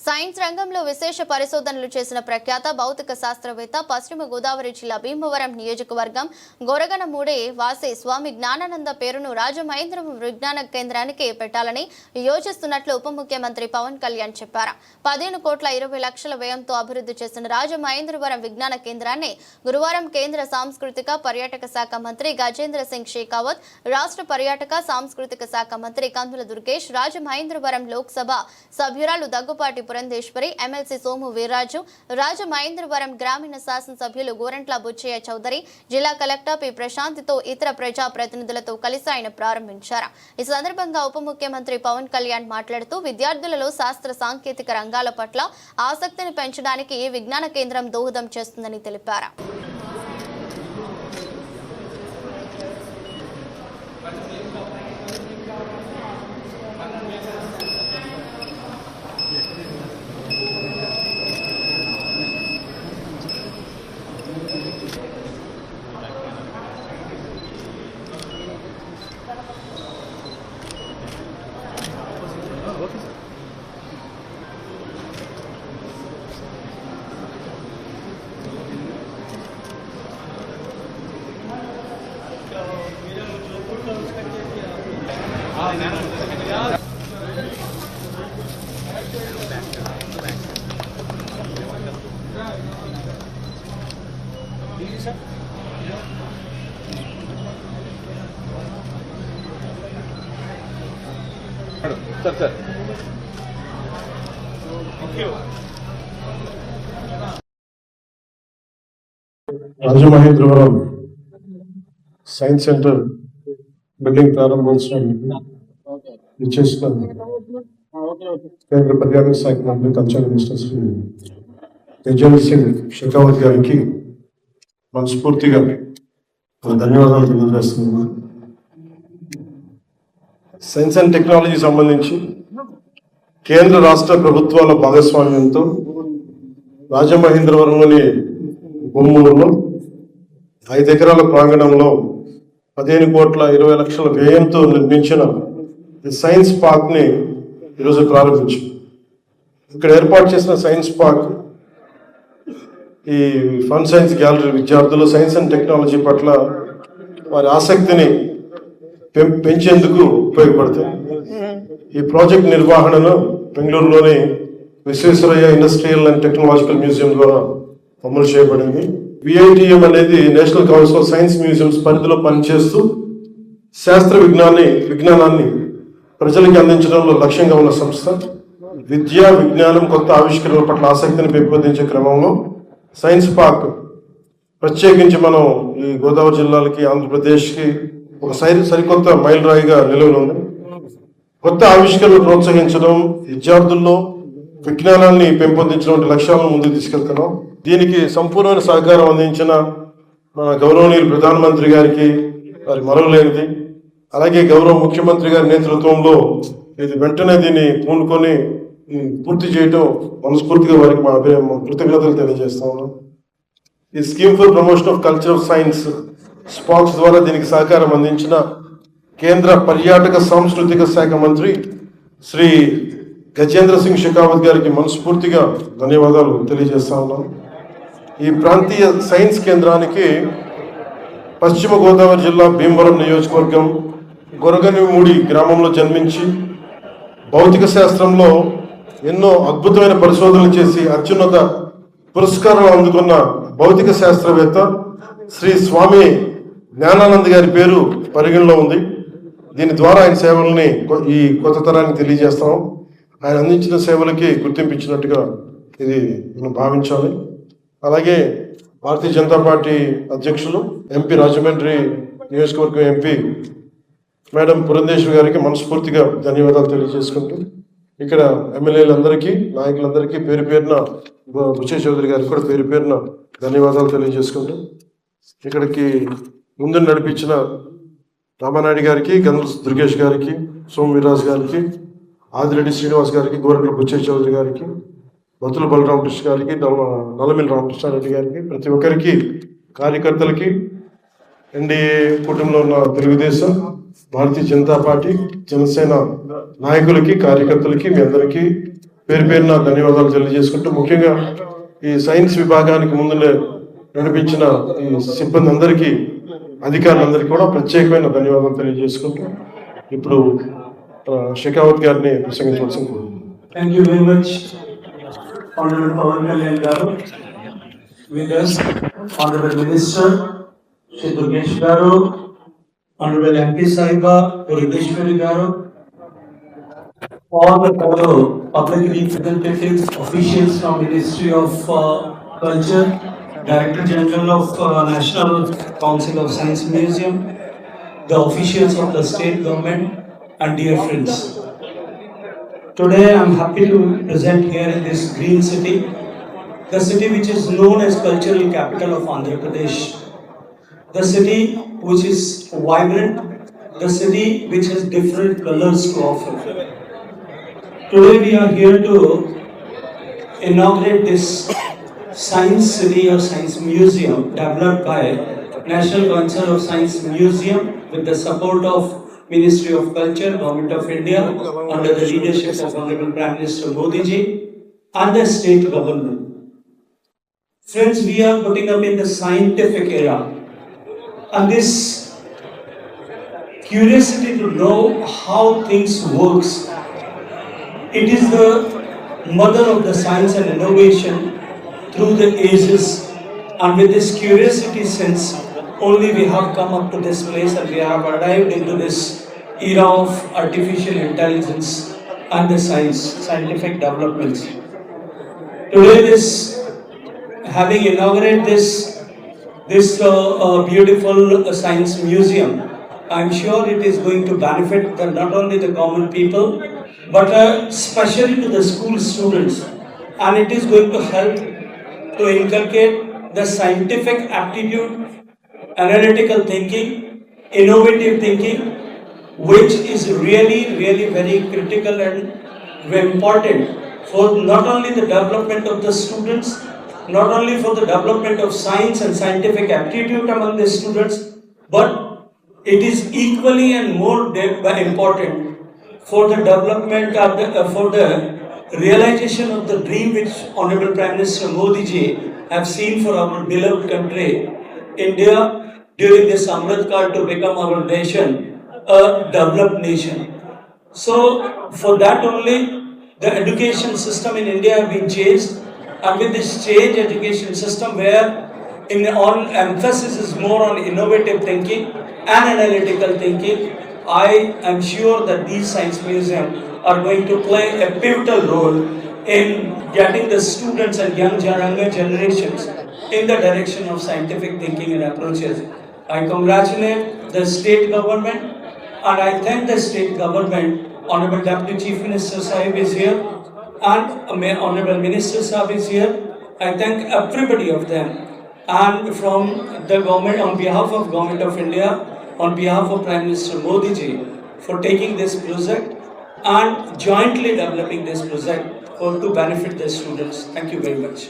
Science రంగంలో విశేష పరిశోధనలు చేసిన ప్రఖ్యాత భౌతిక శాస్త్రవేత్త పశ్చిమ గోదావరి జిల్లా భీమవరం నియోజకవర్గం గొరగనమూడే వాసి స్వామి జ్ఞానానంద పేరును రాజమహేంద్రం విజ్ఞాన కేంద్రానికి పెట్టాలని యోచిస్తున్నట్లు ఉప ముఖ్యమంత్రి పవన్ కళ్యాణ్ చెప్పారు. పదిహేను కోట్ల ఇరవై లక్షల వ్యయంతో అభివృద్ధి చేసిన రాజమహేంద్రవరం విజ్ఞాన కేంద్రాన్ని గురువారం కేంద్ర సాంస్కృతిక పర్యాటక శాఖ మంత్రి గజేంద్ర సింగ్ షేకావత్ రాష్ట్ర పర్యాటక సాంస్కృతిక శాఖ మంత్రి కందుల దుర్గేష్ రాజమహేంద్రవరం లోక్సభ సభ్యురాలు దగ్గుపాటి పురంధేశ్వరి ఎమ్మెల్సీ సోము వీర్రాజు రాజమహేంద్రవరం గ్రామీణ శాసనసభ్యులు గోరంట్ల బుచ్చయ్య చౌదరి జిల్లా కలెక్టర్ పి ప్రశాంత్తో ఇతర ప్రజా ప్రతినిధులతో కలిసి ఆయన ప్రారంభించారు. ఈ సందర్భంగా ఉప ముఖ్యమంత్రి పవన్ కళ్యాణ్ మాట్లాడుతూ విద్యార్థులలో శాస్త్ర సాంకేతిక రంగాల పట్ల ఆసక్తిని పెంచడానికి ఈ విజ్ఞాన కేంద్రం దోహదం చేస్తుందని తెలిపారు. sir sir Rajamahendravaram science centre building ప్రారంభోత్సవానికి ఇచ్చేసిన కేంద్ర పర్యాటక శాఖ మంత్రి కల్చరల్ మినిస్టర్ శ్రీ తేజస్వి సింగ్ షెకావత్ గారికి మనస్ఫూర్తిగా ధన్యవాదాలు తెలియజేస్తున్నాను. సైన్స్ అండ్ టెక్నాలజీ సంబంధించి కేంద్ర రాష్ట్ర ప్రభుత్వాల భాగస్వామ్యంతో రాజమహేంద్రవరంలోని భూములలో ఐదు ఎకరాల ప్రాంగణంలో పదిహేను కోట్ల ఇరవై లక్షల వ్యయంతో నిర్మించిన సైన్స్ పార్క్ని ఈరోజు ప్రారంభించాం. ఇక్కడ ఏర్పాటు చేసిన సైన్స్ పార్క్ ఈ ఫన్ సైన్స్ గ్యాలరీ విద్యార్థులు సైన్స్ అండ్ టెక్నాలజీ పట్ల వారి ఆసక్తిని పెం- పెంచేందుకు ఉపయోగపడతాయి. ఈ ప్రాజెక్ట్ నిర్వహణను బెంగళూరులోని Visvesvaraya industrial and technological museum ద్వారా అమలు చేయబడింది. విఐటిఎం అనేది national council of science museums పరిధిలో పనిచేస్తూ శాస్త్ర విజ్ఞాన్ని విజ్ఞానాన్ని ప్రజలకి అందించడంలో లక్ష్యంగా ఉన్న సంస్థ విద్య విజ్ఞానం కొత్త ఆవిష్కరణల పట్ల ఆసక్తిని పెంపొందించే క్రమంలో సైన్స్ పార్క్ ప్రత్యేకించి మనం ఈ గోదావరి జిల్లాలకి ఆంధ్రప్రదేశ్కి ఒక సరి సరికొత్త మైలురాయిగా నిలవనుంది కొత్త ఆవిష్కరణలు ప్రోత్సహించడం విద్యార్థుల్లో విజ్ఞానాన్ని పెంపొందించడం వంటి లక్ష్యాలను ముందుకు తీసుకెళ్తున్నాం. దీనికి సంపూర్ణమైన సహకారం అందించిన మన గౌరవనీయులు ప్రధానమంత్రి గారికి వారి మరవలేనిది అలాగే గౌరవ ముఖ్యమంత్రి గారి నేతృత్వంలో ఇది వెంటనే దీన్ని పూనుకొని పూర్తి చేయటం మనస్ఫూర్తిగా వారికి మా మా కృతజ్ఞతలు తెలియజేస్తా ఉన్నాం. ఈ scheme for promotion of culture of science SPOCS ద్వారా దీనికి సహకారం అందించిన కేంద్ర పర్యాటక సాంస్కృతిక శాఖ మంత్రి శ్రీ గజేంద్ర సింగ్ షెకావత్ గారికి మనస్ఫూర్తిగా ధన్యవాదాలు తెలియజేస్తా ఉన్నాం. ఈ ప్రాంతీయ సైన్స్ కేంద్రానికి పశ్చిమ గోదావరి జిల్లా భీమవరం నియోజకవర్గం గొరగనిమూడి గ్రామంలో జన్మించి భౌతిక శాస్త్రంలో ఎన్నో అద్భుతమైన పరిశోధనలు చేసి అత్యున్నత పురస్కారాలు అందుకున్న భౌతిక శాస్త్రవేత్త శ్రీ స్వామి జ్ఞానానంద్ గారి పేరు పరిగణలో ఉంది. దీని ద్వారా ఆయన సేవల్ని కొ- ఈ కొత్త తరానికి తెలియజేస్తాం. ఆయన అందించిన సేవలకి గుర్తింపించినట్టుగా ఇది మనం భావించాలి. అలాగే భారతీయ జనతా పార్టీ అధ్యక్షులు ఎంపీ రాజమండ్రి నియోజకవర్గం ఎంపీ మేడం పురంధేశ్వరి గారికి మనస్ఫూర్తిగా ధన్యవాదాలు తెలియజేసుకుంటూ ఇక్కడ ఎమ్మెల్యేలందరికీ నాయకులందరికీ పేరు పేరున బు- చౌదరి గారికి కూడా పేరు పేరున ధన్యవాదాలు తెలియజేసుకుంటూ ఇక్కడికి ముందు నడిపించిన రామానాయుడు గారికి గంధ దుర్గేష్ గారికి సోమవీరాజు గారికి ఆదిరెడ్డి శ్రీనివాస్ గారికి గోరంట్ల బుచ్చయ్య చౌదరి గారికి బతుల బలరామకృష్ణ గారికి నల్ల- రామకృష్ణారెడ్డి గారికి ప్రతి ఒక్కరికి కార్యకర్తలకి ఎన్డీఏ కుటుంబంలో ఉన్న తెలుగుదేశం భారతీయ జనతా పార్టీ జనసేన నాయకులకి కార్యకర్తలకి మీ అందరికీ పేరు పేరున ధన్యవాదాలు తెలియజేసుకుంటూ ముఖ్యంగా ఈ సైన్స్ విభాగానికి ముందులే నడిపించిన ఈ సిబ్బంది అందరికీ అధికారులందరికీ కూడా ప్రత్యేకమైన ధన్యవాదాలు తెలియజేసుకుంటూ ఇప్పుడు షెకావత్ గారిని ప్రసంగించవలసి thank you very much Honorable Pawan Honorable MP Sahiba, Purishwari Garu, all the fellow public representatives, officials from Ministry of uh, Culture, Director General of uh, National Council of Science Museum, the officials of the state government, and dear friends. Today I am happy to present here in this green city, the city which is known as cultural capital of Andhra Pradesh. The city which is vibrant, the city which has different colors to offer. Today we are here to inaugurate this science city or science museum developed by National Council of Science Museum with the support of Ministry of Culture, Government of India, under the leadership of Honorable Prime Minister Modi ji and the state government. Friends, we are putting up in the scientific era and this curiosity to know how things works it is the mother of the science and innovation through the ages. And with this curiosity sense, only we have come up to this place and we have arrived into this era of artificial intelligence and the science, scientific developments. Today, this having inaugurated this this uh, uh, beautiful uh, science museum, I'm sure it is going to benefit the, not only the common people, but especially to the school students. And it is going to help to inculcate the scientific aptitude, analytical thinking, innovative thinking, which is really, really very critical and important for not only the development of the students, not only for the development of science and scientific aptitude among the students, but it is equally and more de- important for the development of the, uh, for the realization of the dream which Honorable Prime Minister Modi ji have seen for our beloved country, India, during this Amrit Kaal to become our nation, a developed nation. So for that only, the education system in India have been changed and with this change education system where in emphasis is more on innovative thinking and analytical thinking, I am sure that these science museums are going to play a pivotal role in getting the students and young younger generations in the direction of scientific thinking and approaches. I congratulate the state government and I thank the state government, Honorable Deputy Chief Minister Sahib is here and Honorable Minister Sahib is here. I thank everybody of them and from the government, on behalf of Government of India, on behalf of Prime Minister Modi ji for taking this project and jointly developing this project for to benefit the students. Thank you very much.